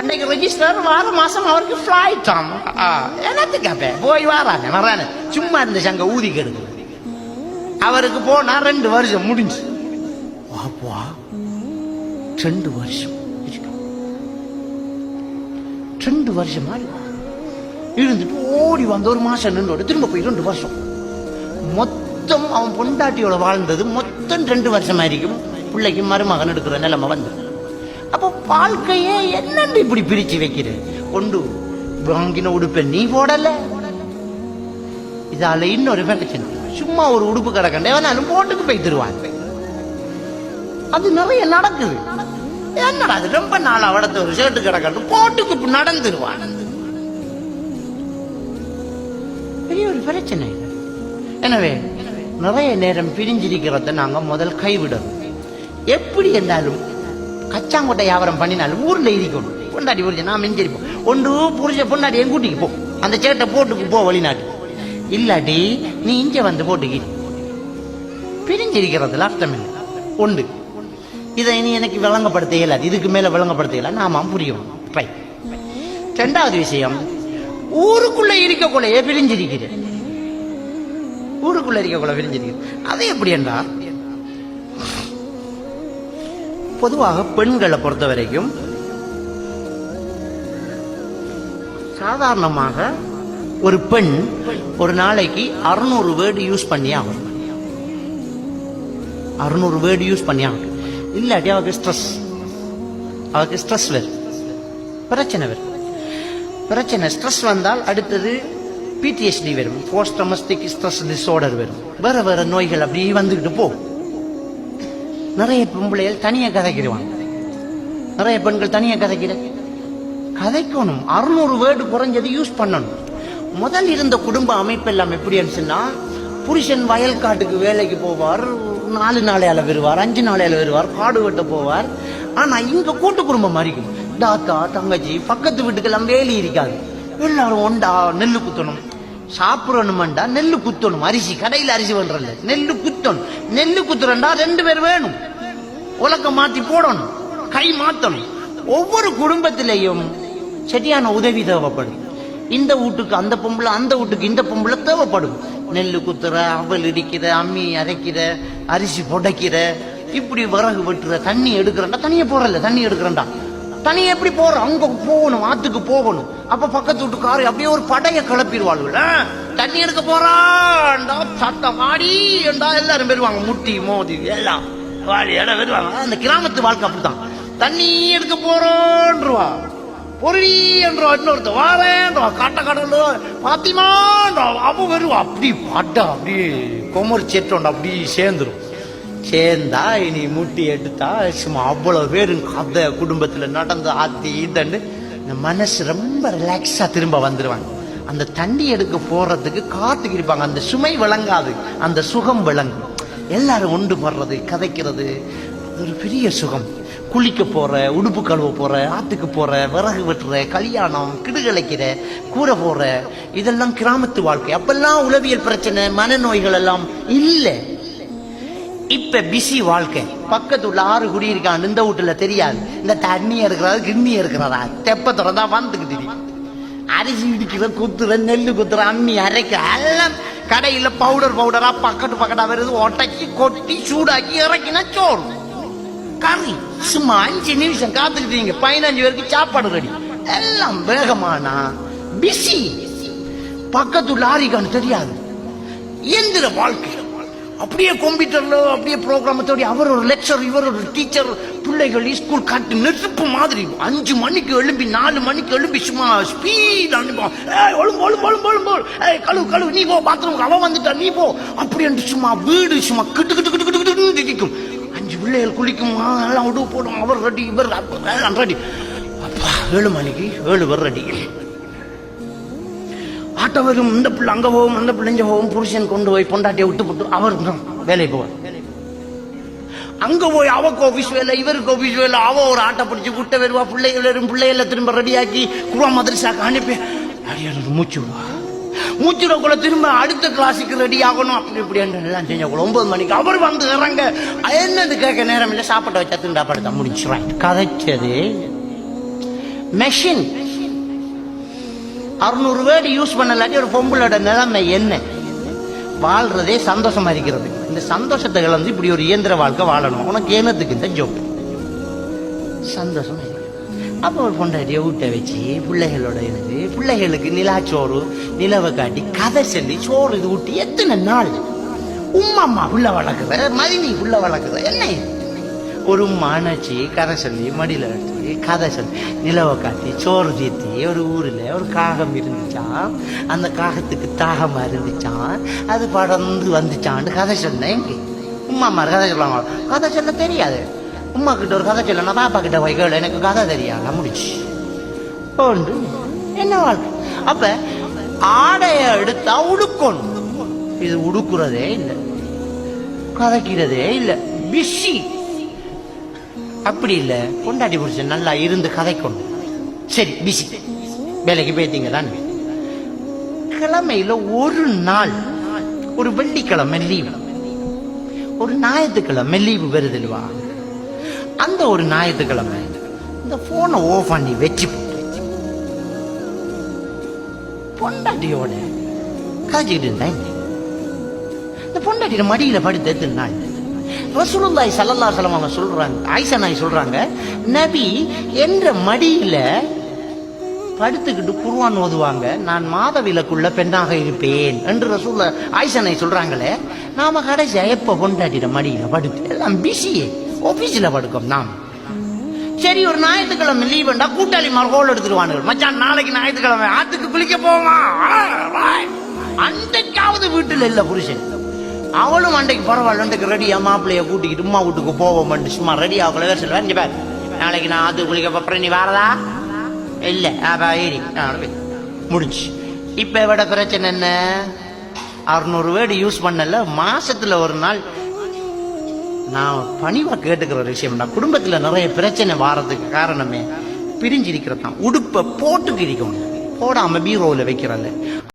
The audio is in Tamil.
அன்னைக்கு ரெஜிஸ்டர் வார மாசம் அவருக்கு ஃபிளைட் ஆமா என்னத்துக்கு அப்ப போய் வாரானே வரானே சும்மா இருந்த சங்க ஊதி கெடுக்கு அவருக்கு போனா ரெண்டு வருஷம் முடிஞ்சு வாப்பா ரெண்டு வருஷம். ரெண்டு வருஷமா இருந்துட்டு ஓடி வந்து ஒரு மாசம் நின்றோட திரும்ப போய் ரெண்டு வருஷம் மொத்தம் அவன் பொண்டாட்டியோட வாழ்ந்தது மொத்தம் ரெண்டு வருஷமா இருக்கும் பிள்ளைக்கு மருமகன் எடுக்கிற நிலைமை வந்து அப்போ வாழ்க்கையே என்னன்னு இப்படி பிரிச்சு வைக்கிற? கொண்டு வாங்கின உடுப்பை நீ போடல. இதால இன்னொரு பிரச்சனை. சும்மா ஒரு உடுப்பு கிடக்கண்டே வேணாலும் போட்டுக்கு போய் தருவாங்க அது நிறைய நடக்குது. என்னடா அது ரொம்ப நாள் அவடத்த ஒரு ஷர்ட்டு கிடக்கட்டும் போட்டுக்கு நடந்துருவான். பெரிய ஒரு பிரச்சனை. எனவே நிறைய நேரம் பிரிஞ்சிருக்கிறத நாங்க முதல் கைவிடணும். எப்படி இருந்தாலும் கச்சாங்கொட்டை வியாபாரம் பண்ணினாலும் ஊரில் இருக்கணும் பொண்டாடி புரிஞ்சு நான் மிஞ்சிருப்போம். ஒன்று புரிஞ்ச பொண்டாடி என் கூட்டிக்கு போ. அந்த சேட்டை போட்டுக்கு போ வெளிநாட்டு இல்லாட்டி நீ இங்கே வந்து போட்டுக்கி பிரிஞ்சிருக்கிறதுல அர்த்தம் இல்லை. ஒன்று இதை இனி எனக்கு விளங்கப்படுத்த இயலாது இதுக்கு மேலே விளங்கப்படுத்த இயலாது நாம புரியும். பை ரெண்டாவது விஷயம் ஊருக்குள்ளே இருக்கக்குள்ளேயே பிரிஞ்சிருக்கிறேன். ஊருக்குள்ள இருக்கக்குள்ள பிரிஞ்சிருக்கிறேன். அது எப்படி என்றால் பொதுவாக பெண்களை பொறுத்த வரைக்கும் சாதாரணமாக ஒரு பெண் ஒரு நாளைக்கு அறுநூறு வேர்டு யூஸ் பண்ணி ஆகும் அறுநூறு வேர்டு யூஸ் பண்ணி ஆகும் இல்லாட்டி அவருக்கு ஸ்ட்ரெஸ் அவருக்கு ஸ்ட்ரெஸ் வரும் பிரச்சனை வரும் பிரச்சனை ஸ்ட்ரெஸ் வந்தால் அடுத்தது பிடிஎஸ்டி வரும் போஸ்ட் டொமஸ்டிக் ஸ்ட்ரெஸ் டிஸார்டர் வரும் வேற வேற நோய்கள் அப்படியே வந்துக்கிட்டு போகும். நிறைய பொம்பளைகள் தனியாக கதைக்கிடுவாங்க. நிறைய பெண்கள் தனியாக கதைக்கிற கதைக்கணும். அறுநூறு வேர்டு குறைஞ்சது யூஸ் பண்ணணும். முதல் இருந்த குடும்ப அமைப்பு எல்லாம் எப்படி இருந்துச்சுன்னா புருஷன் வயல் காட்டுக்கு வேலைக்கு போவார் நாலு நாளையால் வருவார் அஞ்சு நாளையால் வருவார் காடு வெட்ட போவார். ஆனால் இங்கே கூட்டு குடும்பம் மாதிரி இருக்கும் தாத்தா தங்கச்சி பக்கத்து வீட்டுக்கெல்லாம் வேலி இருக்காது. எல்லாரும் ஒண்டா நெல் குத்தணும். சாப்பிடணுமெண்டா நெல் குத்தணும். அரிசி கடையில் அரிசி பண்ணுறல நெல் குத்தணும். நெல் குத்துறண்டா ரெண்டு பேர் வேணும். உலக்கம் மாத்தி போடணும் கை மாத்தணும். ஒவ்வொரு குடும்பத்திலையும் சரியான உதவி தேவைப்படும். இந்த வீட்டுக்கு அந்த பொம்பளை அந்த வீட்டுக்கு இந்த பொம்பளை தேவைப்படும். நெல் குத்துற அவல் இடிக்கிற அம்மி அரைக்கிற அரிசி புடைக்கிற இப்படி விறகு வெட்டுற தண்ணி எடுக்கிறண்டா தனியே போறல தண்ணி எடுக்கிறண்டா தனி எப்படி போற அங்க போகணும் ஆத்துக்கு போகணும். அப்ப பக்கத்து வீட்டுக்காரு அப்படியே ஒரு படைய கிளப்பிடுவாள் தண்ணி எடுக்க போறாண்டா சத்தம் ஆடி என்றா எல்லாரும் பெறுவாங்க முட்டி மோதி எல்லாம். வாடி இடம் வருவாங்க அந்த கிராமத்து வாழ்க்கை அப்படித்தான். தண்ணி எடுக்க போறோன்றவா. பொறி என்றா இன்னொருத்த வாரேன்றா காட்ட கடலு பாத்திமான்றா அவ வருவா. அப்படி பட்டா அப்படியே கொமர் செட்டோண்டா அப்படி சேர்ந்துரும். சேர்ந்தா இனி முட்டி எடுத்தா சும்மா அவ்வளவு பேரும் கதை குடும்பத்துல நடந்து ஆத்தி இதண்டு. இந்த மனசு ரொம்ப ரிலாக்ஸா திரும்ப வந்துருவாங்க. அந்த தண்ணி எடுக்க போறதுக்கு காத்துக்கு இருப்பாங்க அந்த சுமை விளங்காது. அந்த சுகம் விளங்கும். எல்லாரும் ஒன்று படுறது கதைக்கிறது. ஒரு பெரிய சுகம். குளிக்க போகிற உடுப்பு கழுவ போகிற ஆற்றுக்கு போகிற விறகு வெட்டுற கல்யாணம் கிடுகலைக்கிற கூரை போகிற இதெல்லாம் கிராமத்து வாழ்க்கை. அப்பெல்லாம் உளவியல் பிரச்சனை மனநோய்கள் எல்லாம் இல்லை. இப்ப பிஸி வாழ்க்கை. பக்கத்து உள்ள ஆறு குடி இருக்கான் இந்த வீட்டுல தெரியாது. இந்த தண்ணி இருக்கிறாரு கிண்ணி இருக்கிறாரா தெப்ப திறந்தா வந்துக்கு தெரியும் அரிசி இடிக்கிற குத்துற நெல் குத்துற அம்மி அரைக்க எல்லாம் கடையில் பவுடர் பவுடரா பக்கத்து பக்கத்தா வருது. ஒட்டக்கி கொட்டி சூடாக்கி இறக்கினா சோறு. கறி. சும்மா அஞ்சு நிமிஷம் காத்துக்கிட்டீங்க. பதினஞ்சு பேருக்கு சாப்பாடு ரெடி எல்லாம் வேகமானா பிஸி பக்கத்து லாரிக்கான்னு தெரியாது. இயந்திர வாழ்க்கை. அப்படியே கம்ப்யூட்டர்ல அப்படியே ப்ரோக்ராமத்தோடய அவர் ஒரு லெக்சர் இவர் ஒரு டீச்சர் பிள்ளைகள் ஸ்கூல் காட்டு நெருப்பு மாதிரி. அஞ்சு மணிக்கு எழும்பி நாலு மணிக்கு எழும்பி சும்மா ஸ்பீட் அனுப்போம் ஒழுங்கு ஒழுங்கு ஏய் கழுவு கழுவு நீ போ பாத்ரூம் அவன் வந்துட்டா நீ போ. அப்படி என்று சும்மா வீடு சும்மா கிட்டு கிட்டு கிட்டு கிட்டு கிட்டு திக்கும் அஞ்சு பிள்ளைகள் குளிக்கும் எல்லாம் உடுவு போடும். அவர் ரெடி இவர் ரெடி அப்பா ஏழு மணிக்கு ஏழு பேர் ரெடி ஆட்டோ வரும் இந்த பிள்ளை அங்க போகும் அந்த பிள்ளைங்க போகும். புருஷன் கொண்டு போய் பொண்டாட்டியை விட்டு போட்டு அவர் வேலைக்கு போவார். அங்க போய் அவக்கு ஆபீஸ் வேலை இவருக்கு ஆஃபீஸ் வேலை அவ ஒரு ஆட்டை பிடிச்சி விட்ட வருவா பிள்ளைகள் வரும் பிள்ளைகளை திரும்ப ரெடியாக்கி குருவா மதரசாக்கு அனுப்பி. அடியாரு மூச்சு விடுவா மூச்சு திரும்ப அடுத்த கிளாஸுக்கு ரெடி ஆகணும். அப்படி இப்படி எல்லாம் செஞ்சக்குள்ள ஒன்பது மணிக்கு அவர் வந்து இறங்க. என்னது கேட்க நேரம் இல்லை. சாப்பாட்டை வச்சா திண்டா படுத்தா. முடிச்சு கதைச்சது. மெஷின் அறுநூறு வேர்டு யூஸ் பண்ணலாட்டி ஒரு பொம்பளோட நிலைமை என்ன? வாழ்றதே சந்தோஷமா இருக்கிறது. இந்த சந்தோஷத்தை கலந்து இப்படி ஒரு இயந்திர வாழ்க்கை வாழணும். உனக்கு ஏனத்துக்கு இந்த ஜோப் சந்தோஷமா அப்போ ஒரு பொண்டாட்டியை ஊட்ட வச்சு பிள்ளைகளோட இருந்து பிள்ளைகளுக்கு நிலாச்சோறு நிலவை காட்டி கதை சொல்லி சோறு இது ஊட்டி எத்தனை நாள்? உம்மா அம்மா உள்ள வளர்க்குற மதினி உள்ள வளர்க்குற என்ன ஒரு மனைச்சி கதை சொல்லி மடியில் எடுத்து கதை சொல்லி நிலவை காட்டி சோறு தீத்தி ஒரு ஊரில் ஒரு காகம் இருந்துச்சான் அந்த காகத்துக்கு தாகமாக இருந்துச்சான் அது படர்ந்து வந்துச்சான்னு கதை சொன்னேன் எங்கே உம்மா மாதிரி கதை சொல்லுவாங்க கதை சொல்ல தெரியாது உமா கிட்ட ஒரு கதை சொல்லணும் பாப்பா கிட்ட போய் கேளு எனக்கு கதை தெரியாது முடிச்சு உண்டு என்ன வாழ்க்கை அப்போ ஆடைய எடுத்தா உடுக்கணும் இது உடுக்குறதே இல்லை கதைக்கிறதே இல்லை பிஸி அப்படி இல்லை. பொண்டாட்டி புருஷன் நல்லா இருந்து கதை கொண்டு சரி பிசி வேலைக்கு போயிட்டீங்க தான் கிழமையில ஒரு நாள் ஒரு வெள்ளிக்கிழமை லீவு ஒரு ஞாயிற்றுக்கிழமை லீவு வருது இல்லவா? அந்த ஒரு ஞாயிற்றுக்கிழமை இந்த போனை ஓஃப் பண்ணி வச்சு பொண்டாட்டியோட காய்ச்சிக்கிட்டு இருந்தேன் இந்த பொண்டாட்டியோட மடியில படுத்து எத்தனை நாள்? ரசூலுல்லாய் சல்லல்லா சலம் அவங்க சொல்றாங்க ஆயிஷா நாய் சொல்றாங்க நபி என்ற மடியில படுத்துக்கிட்டு குருவான் ஓதுவாங்க. நான் மாதவிலக்குள்ள பெண்ணாக இருப்பேன். என்று ரசூல்ல ஆயிஷனை நாய் சொல்றாங்களே நாம கடைசியா எப்ப பொண்டாட்டிட மடியில படுத்து எல்லாம் பிஸியே ஆபீஸ்ல படுக்கோம் நாம். சரி ஒரு ஞாயிற்றுக்கிழமை லீவுண்டா கூட்டாளி ஹோல் எடுத்துருவானுங்க. மச்சான் நாளைக்கு ஞாயிற்றுக்கிழமை ஆத்துக்கு குளிக்க போவான் அன்றைக்காவது வீட்டுல இல்ல புருஷன். அவளும் அன்றைக்கு பரவாயில்ல அன்றைக்கு ரெடியா மாப்பிள்ளைய கூட்டிக்கிட்டு உமா வீட்டுக்கு போவோம் சும்மா ரெடி ஆகல வேற சொல்லுவேன். இங்க பாரு. நாளைக்கு நான் அது குளிக்க அப்புறம் நீ வரதா? இல்ல. அப்ப ஏறி. முடிஞ்சு இப்ப விட பிரச்சனை என்ன? அறுநூறு வேர்டு யூஸ் பண்ணல. மாசத்துல ஒரு நாள் நான் பணிவா கேட்டுக்கிற ஒரு விஷயம். தான் குடும்பத்துல நிறைய பிரச்சனை வாரதுக்கு காரணமே பிரிஞ்சிருக்கிறது தான் உடுப்பை போட்டுக்கு இருக்கணும் போடாம பீரோவில் வைக்கிறல்ல